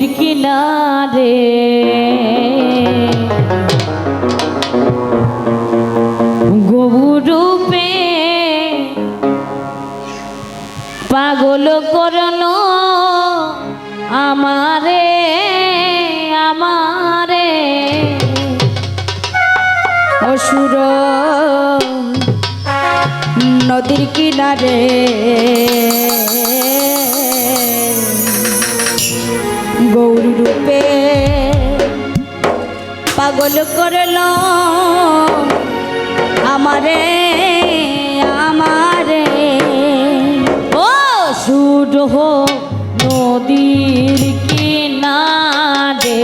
নদীর কিনারে। গবুরূপে পাগল করণ আমারে আমারে। অসুর নদীর কিনারে। গৌরূপে পাগল করল আমারে আমারে। ও সুড নদীর কিনারে।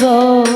goes.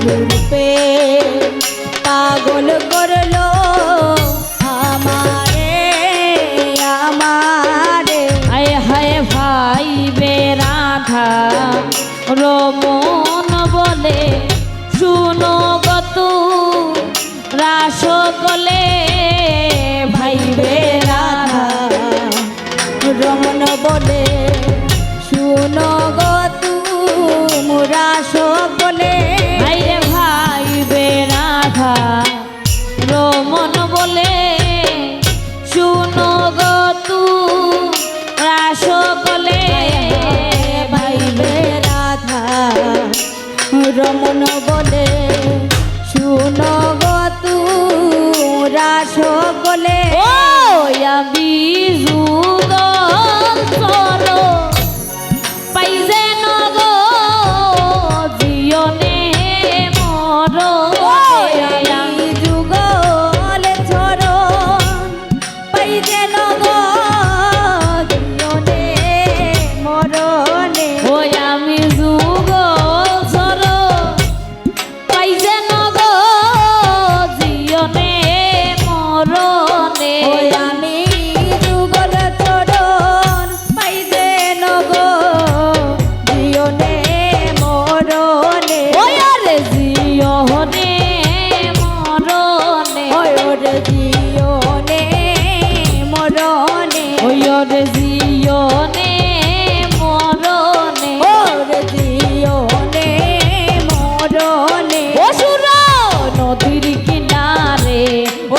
Thank you. রমণ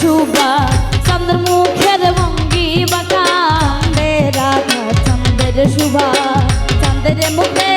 শুভা চন্দ্র মুখের ভঙ্গি বাকা। চন্দ্রের শুভা চন্দ্রের মুখে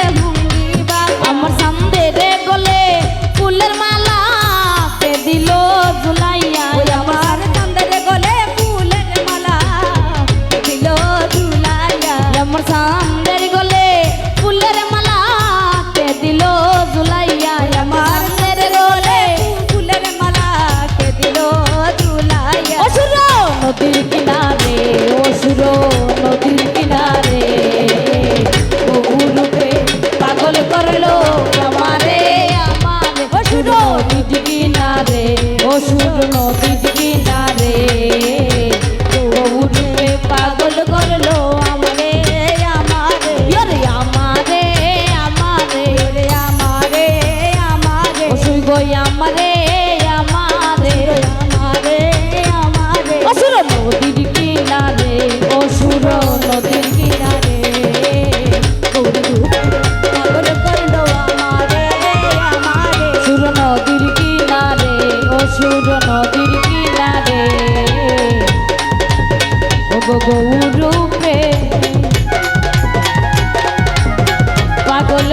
নদীর কিনারে। ওগো গৌরূপে পাগল